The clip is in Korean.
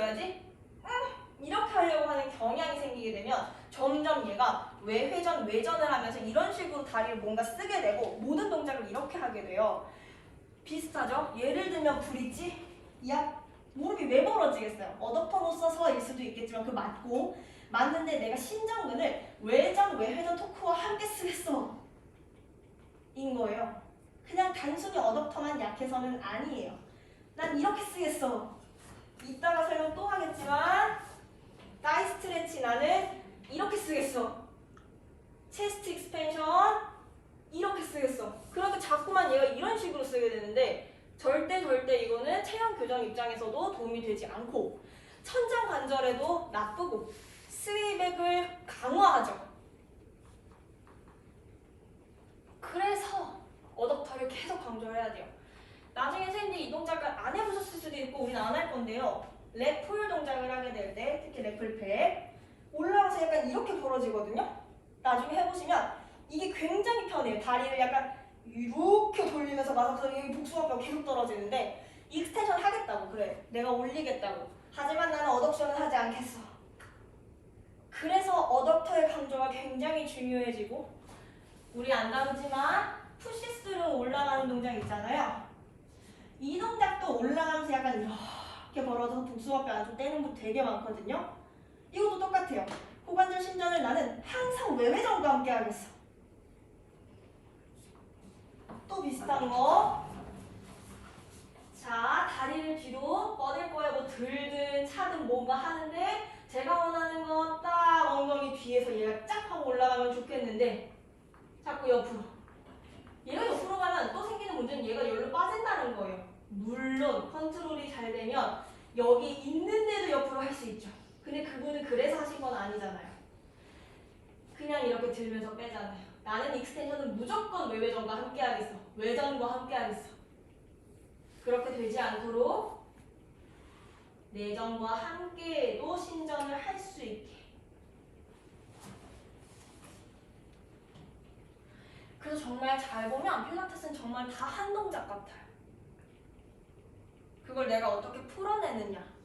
했어야지. 음, 이렇게 하려고 하는 경향이 생기게 되면 점점 얘가 외회전, 외전을 하면서 이런 식으로 다리를 뭔가 쓰게 되고 모든 동작을 이렇게 하게 돼요. 비슷하죠? 예를 들면 브릿지, 야 무릎이 왜 벌어지겠어요? 어댑터로서 서일 수도 있겠지만 그 맞고 맞는데 내가 신장근을 외전, 외회전 토크와 함께 쓰겠어. 인 거예요. 그냥 단순히 어댑터만 약해서는 아니에요. 난 이렇게 쓰겠어. 이따가 설명 또 하겠지만 다이 스트레치 나는 이렇게 쓰겠어. 체스트 익스펜션 이렇게 쓰겠어. 그러니까 자꾸만 얘가 이런 식으로 쓰게 되는데 절대 절대 이거는 체형 교정 입장에서도 도움이 되지 않고 천장 관절에도 나쁘고 스웨이백을 강화하죠. 그래서 어댑터를 계속 강조해야 돼요. 나중에 선생님들이 이 동작을 안 해보셨을 수도 우리는 안 할 건데요. 랩풀 동작을 하게 될 때 특히 랩풀팩 올라가서 약간 이렇게 벌어지거든요. 나중에 해보시면 이게 굉장히 편해요. 다리를 약간 이렇게 돌리면서 마사서 여기 복숭아뼈 계속 떨어지는데 익스텐션 하겠다고 그래. 내가 올리겠다고. 하지만 나는 어덕션은 하지 않겠어. 그래서 어덕터의 강조가 굉장히 중요해지고 우리 안 다루지만 푸시스로 올라가는 동작 있잖아요. 이 동작도 이렇게 벌어져서 복숭아뼈 안쪽 떼는 분 되게 많거든요. 이것도 똑같아요. 고관절 신전을 나는 항상 외회전과 함께 하겠어. 또 비슷한 거. 자, 다리를 뒤로 뻗을 거예요. 뭐 들든 차든 뭔가 하는데 제가 원하는 건 딱 엉덩이 뒤에서 얘가 쫙 하고 올라가면 좋겠는데 자꾸 옆으로. 얘가 옆으로 가면 또 생기는 문제는 얘가 여기로 빠진다는 거예요. 물론 컨트롤이 잘 되면 여기 있는데도 옆으로 할 수 있죠. 근데 그분은 그래서 하신 건 아니잖아요. 그냥 이렇게 들면서 빼잖아요. 나는 익스텐션은 무조건 외회전과 함께 하겠어. 외전과 함께 하겠어. 그렇게 되지 않도록 내전과 함께도 신전을 할 수 있게. 그래서 정말 잘 보면 필라테스는 정말 다 한 동작 같아요. 그걸 내가 어떻게 풀어내느냐.